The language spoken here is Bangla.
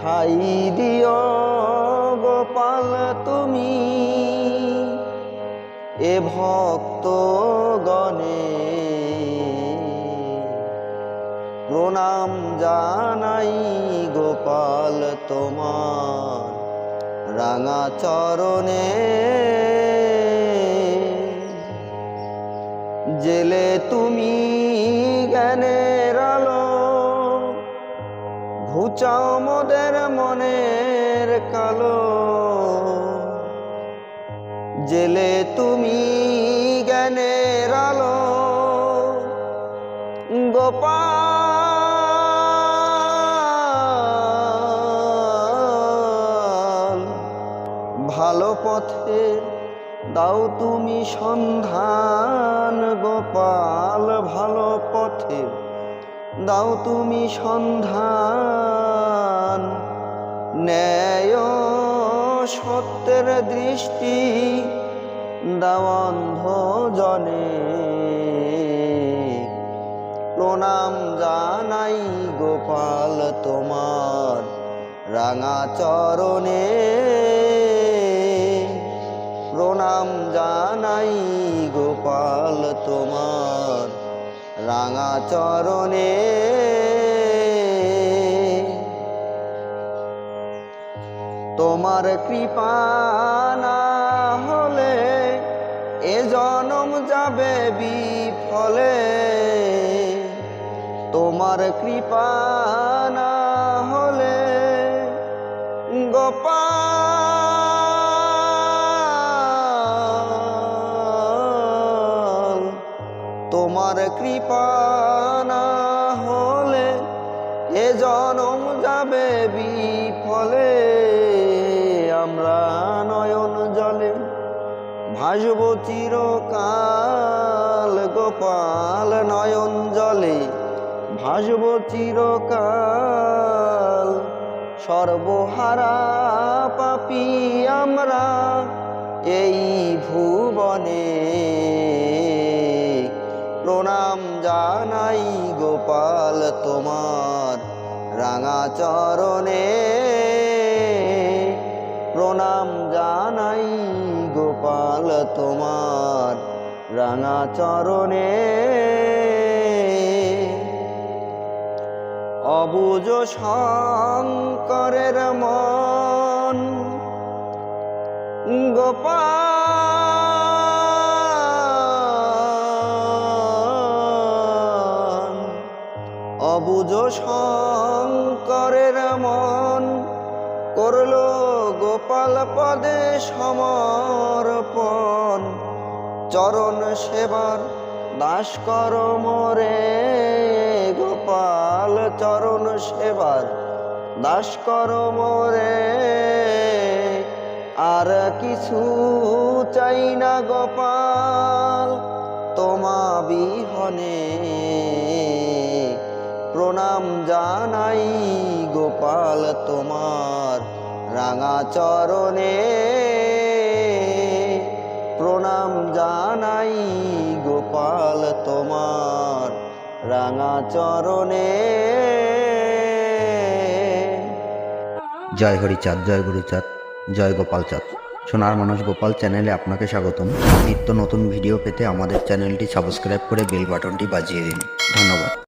ঠাই দিও গোপাল তুমি। এ ভক্ত গণে প্রণাম জানাই গোপাল তোমার রাঙা চরণে। জেলে তুমি ঘুচাও মোদের মনের কালো। জেলে তুমি জ্ঞানের আলো। গোপাল, ভালো পথে দাও তুমি সন্ধান, গোপাল। দাও তুমি সন্ধান। ন্যায় সত্যের দৃষ্টি, দাও অন্ধ জনে। প্রণাম জানাই গোপাল তোমার রাঙা চরণে। প্রণাম জানাই গোপাল তোমার রাঙা চরণে। তোমার কৃপা না হলে এ জনম যাবে বিফলে। তোমার কৃপা তোমার কৃপা না হলে এ জনম যাবে বিফলে। আমরা নয়ন জলে ভাসব চিরকাল, গোপাল নয়ন জলে ভাসব চিরকাল। সর্বহারা পাপি আমরা এই ভুবনে প্রণাম জানাই গোপাল তোমার রাঙা চরণে। প্রণাম জানাই গোপাল তোমার রাঙা চরণে। অবুজ শঙ্করের মন গোপাল অবুজ শঙ্করের মন করল গোপাল পদে সমর্পণ। চরণ সেবার দাস কর মোরে, গোপাল চরণ সেবার দাস কর মোরে। আর কিছু চাই না গোপাল, তোমা বিহনে। প্রণাম জানাই গোপাল তোমার রাঙা চরণে। প্রণাম জানাই গোপাল তোমার রাঙা চরণে। জয় হরিচাঁদ জয় গুরুচাঁদ জয় গোপাল চাঁদ। সোনার মানুষ গোপাল চ্যানেলে আপনাকে স্বাগতম। নিত্য নতুন ভিডিও পেতে আমাদের চ্যানেলটি সাবস্ক্রাইব করে বেল বাটনটি বাজিয়ে দিন। ধন্যবাদ।